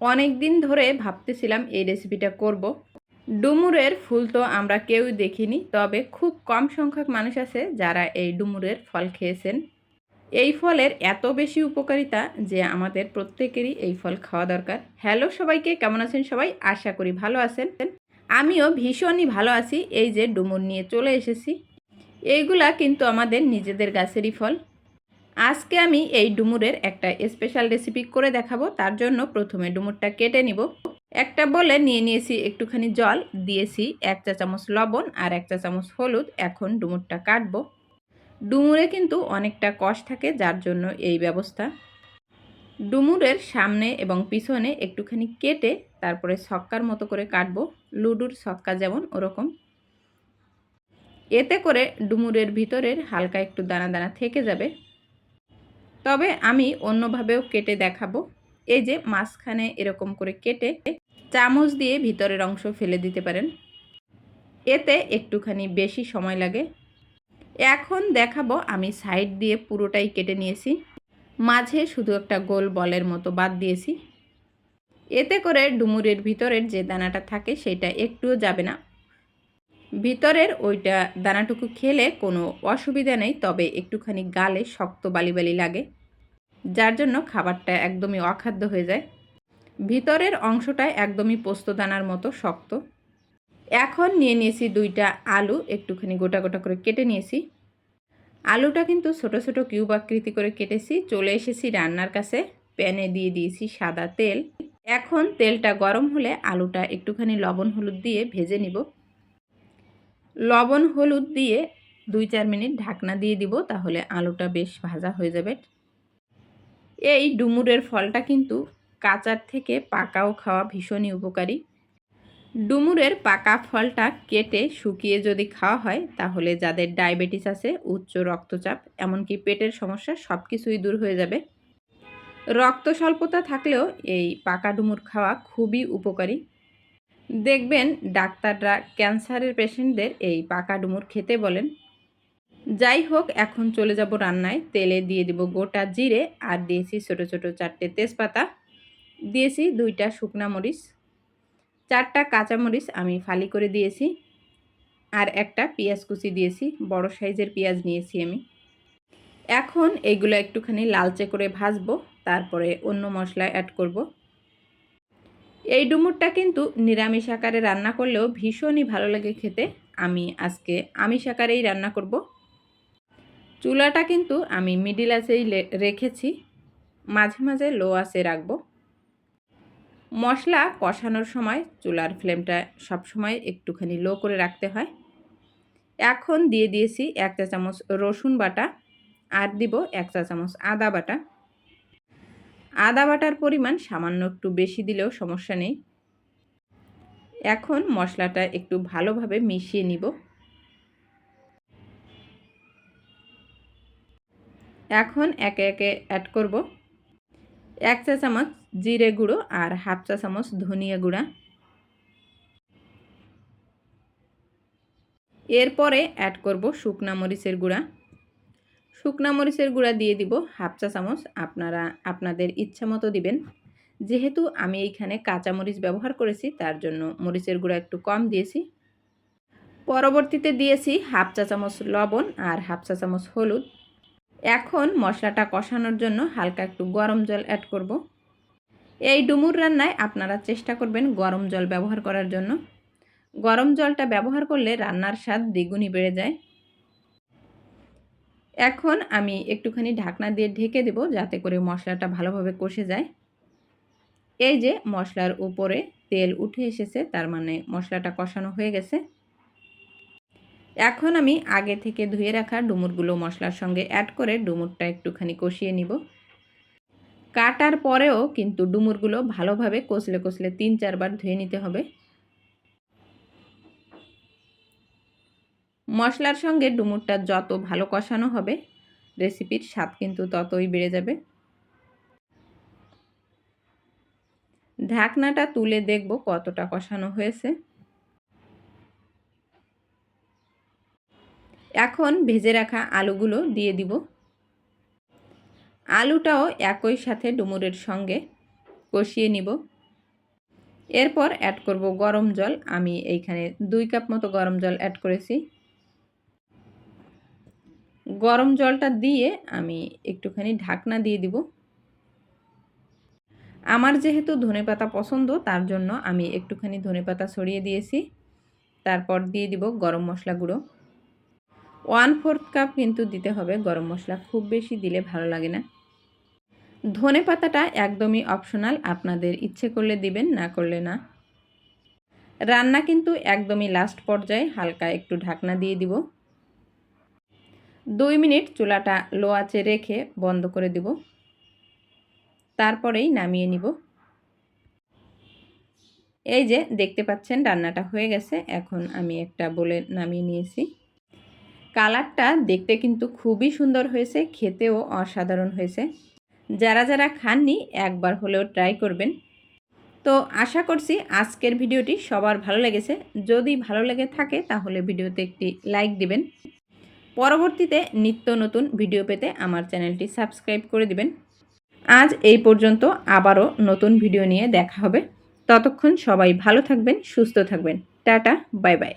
অনেক দিন ধরে ভাবতেছিলাম এই রেসিপিটা করব। ডুমুরের ফুল তো আমরা কেউ দেখিনি, তবে খুব কম সংখ্যক মানুষ আছে যারা এই ডুমুরের ফল খেয়েছেন। এই ফলের এত বেশি উপকারিতা যে আমাদের প্রত্যেকেরই এই ফল খাওয়া দরকার। হ্যালো সবাইকে, কেমন আছেন সবাই? আশা করি ভালো আছেন। আমিও ভীষণই ভালো আছি, এই যে ডুমুর নিয়ে চলে এসেছি। এইগুলা কিন্তু আমাদের নিজেদের গাছেরই ফল। আজকে আমি এই ডুমুরের একটা স্পেশাল রেসিপি করে দেখাবো। তার জন্য প্রথমে ডুমুরটা কেটে নিব। একটা বলে নিয়ে নিয়েছি একটুখানি জল, দিয়েছি এক চা চামচ লবণ আর এক চা চামচ হলুদ। এখন ডুমুরটা কাটবো। ডুমুরে কিন্তু অনেকটা কষ থাকে, যার জন্য এই ব্যবস্থা। ডুমুরের সামনে এবং পিছনে একটুখানি কেটে তারপরে ছক্কার মতো করে কাটবো। লুডুর ছক্কা যেমন ওরকম। এতে করে ডুমুরের ভিতরের হালকা একটু দানা দানা থেকে যাবে। তবে আমি অন্যভাবেও কেটে দেখাবো। এই যে মাঝখানে এরকম করে কেটে চামচ দিয়ে ভিতরের অংশ ফেলে দিতে পারেন। এতে একটুখানি বেশি সময় লাগে। এখন দেখাবো আমি সাইড দিয়ে পুরোটাই কেটে নিয়েছি। মাঝে শুধু একটা গোল বলের মতো বাদ দিয়েছি। এতে করে ডুমুরের ভিতরের যে দানাটা থাকে সেটা একটুও যাবে না। ভিতরের ওইটা দানাটুকু খেলে কোনো অসুবিধা নেই, তবে একটুখানি গালে শক্ত বালি বালি লাগে, যার জন্য খাবারটা একদমই অখাদ্য হয়ে যায়। ভিতরের অংশটা একদমই পোস্ত দানার মতো শক্ত। এখন নিয়ে নিয়েছি দুইটা আলু, একটুখানি গোটা গোটা করে কেটে নিয়েছি। আলুটা কিন্তু ছোট ছোট কিউব আকৃতি করে কেটেছি, চলে এসেছি রান্নার কাছে। প্যানে দিয়ে দিয়েছি সাদা তেল। এখন তেলটা গরম হলে আলুটা একটুখানি লবণ হলুদ দিয়ে ভেজে নিব। লবণ, হলুদ দিয়ে দুই চার মিনিট ঢাকনা দিয়ে দিব, তাহলে আলুটা বেশ ভাজা হয়ে যাবে। এই ডুমুরের ফলটা কিন্তু কাঁচার থেকে পাকাও খাওয়া ভীষণই উপকারী। ডুমুরের পাকা ফলটা কেটে শুকিয়ে যদি খাওয়া হয়, তাহলে যাদের ডায়াবেটিস আছে, উচ্চ রক্তচাপ, এমনকি পেটের সমস্যা সব কিছুই দূর হয়ে যাবে। রক্ত স্বল্পতা থাকলেও এই পাকা ডুমুর খাওয়া খুবই উপকারী। দেখবেন ডাক্তাররা ক্যান্সারের পেশেন্টদের এই পাকা ডুমুর খেতে বলেন। যাই হোক, এখন চলে যাব রান্নায়। তেলে দিয়ে দিব গোটা জিরে আর দিয়েছি ছোটো ছোটো চারটে তেজপাতা। দিয়েছি দুইটা শুকনা মরিচ, চারটা কাঁচামরিচ আমি ফালি করে দিয়েছি আর একটা পেঁয়াজ কুচি দিয়েছি, বড় সাইজের পেঁয়াজ নিয়েছি আমি। এখন এগুলো একটুখানি লালচে করে ভাজবো, তারপরে অন্য মশলা অ্যাড করব। এই ডুমুরটা কিন্তু নিরামিষ আকারে রান্না করলেও ভীষণই ভালো লাগে খেতে। আমি আজকে আমিষ আকারেই রান্না করব। চুলাটা কিন্তু আমি মিডিল আছেই রেখেছি। মাঝে মাঝে লো আছে রাখব। মশলা কষানোর সময় চুলার ফ্লেমটা সবসময় একটুখানি লো করে রাখতে হয়। এখন দিয়ে দিয়েছি এক চা চামচ রসুন বাটা। আর দিব এক চা চামচ আদা বাটা। আদা বাটার পরিমাণ সামান্য একটু বেশি দিলেও সমস্যা নেই। এখন মশলাটা একটু ভালোভাবে মিশিয়ে নিব। এখন একে একে অ্যাড করব। এক চা চামচ জিরে গুঁড়ো আর হাফ চা চামচ ধনিয়া গুঁড়া। এরপরে অ্যাড করব শুকনা মরিচের গুঁড়া। শুকনা মরিচের গুঁড়া দিয়ে দিব হাফ চা চামচ। আপনারা, আপনাদের ইচ্ছা মতো দিবেন। যেহেতু আমি এইখানে কাঁচা মরিচ ব্যবহার করেছি, তার জন্য মরিচের গুঁড়া একটু কম দিয়েছি। পরবর্তীতে দিয়েছি হাফ চা চামচ লবণ আর হাফ চা চামচ হলুদ। এখন মশলাটা কষানোর জন্য হালকা একটু গরম জল অ্যাড করব। এই ডুমুর রান্নায় আপনারা চেষ্টা করবেন গরম জল ব্যবহার করার জন্য। গরম জলটা ব্যবহার করলে রান্নার স্বাদ দ্বিগুণই বেড়ে যায়। এখন আমি একটুখানি ঢাকনা দিয়ে ঢেকে দেব যাতে করে মশলাটা ভালোভাবে কষে যায়। এই যে মশলার উপরে তেল উঠে এসেছে, তার মানে মশলাটা কষানো হয়ে গেছে। এখন আমি আগে থেকে ধুয়ে রাখা ডুমুরগুলো মশলার সঙ্গে অ্যাড করে ডুমুরটা একটুখানি কষিয়ে নিব। কাটার পরেও কিন্তু ডুমুরগুলো ভালোভাবে কষলে কষলে তিন চারবার ধুয়ে নিতে হবে। মশলার সঙ্গে ডুমুরটা যত ভালো কষানো হবে, রেসিপির স্বাদ কিন্তু ততই বেড়ে যাবে। ঢাকনাটা তুলে দেখব কতটা কষানো হয়েছে। এখন ভেজে রাখা আলুগুলো দিয়ে দিব। আলুটাও একই সাথে ডুমুরের সঙ্গে কষিয়ে নিব। এরপর অ্যাড করব গরম জল। আমি এইখানে দুই কাপ মতো গরম জল অ্যাড করেছি। গরম জলটা দিয়ে আমি একটুখানি ঢাকনা দিয়ে দিব। আমার যেহেতু ধনেপাতা পছন্দ, তার জন্য আমি একটুখানি ধনেপাতা ছড়িয়ে দিয়েছি। তারপর দিয়ে দিব গরম মশলা গুঁড়ো। ওয়ান ফোর্থ কাপ কিন্তু দিতে হবে, গরম মশলা খুব বেশি দিলে ভালো লাগে না। ধনে পাতাটা একদমই অপশনাল, আপনাদের ইচ্ছে করলে দিবেন, না করলে না। রান্না কিন্তু একদমই লাস্ট পর্যায়ে, হালকা একটু ঢাকনা দিয়ে দিব। দুই মিনিট চুলাটা লো আঁচে রেখে বন্ধ করে দিব। তারপরেই নামিয়ে নিব। এই যে, দেখতে পাচ্ছেন রান্নাটা হয়ে গেছে। এখন আমি একটা বলে নামিয়ে নিয়েছি। কালারটা দেখতে কিন্তু খুবই সুন্দর হয়েছে, খেতেও অসাধারণ হয়েছে। যারা যারা খাননি, একবার হলেও ট্রাই করবেন। তো আশা করছি আজকের ভিডিওটি সবার ভালো লেগেছে। যদি ভালো লেগে থাকে, তাহলে ভিডিওতে একটি লাইক দিবেন। পরবর্তীতে নিত্য নতুন ভিডিও পেতে আমার চ্যানেলটি সাবস্ক্রাইব করে দিবেন। আজ এই পর্যন্ত আবারও নতুন ভিডিও নিয়ে দেখা হবে। ততক্ষণ সবাই ভালো থাকবেন, সুস্থ থাকবেন। Tata, bye bye.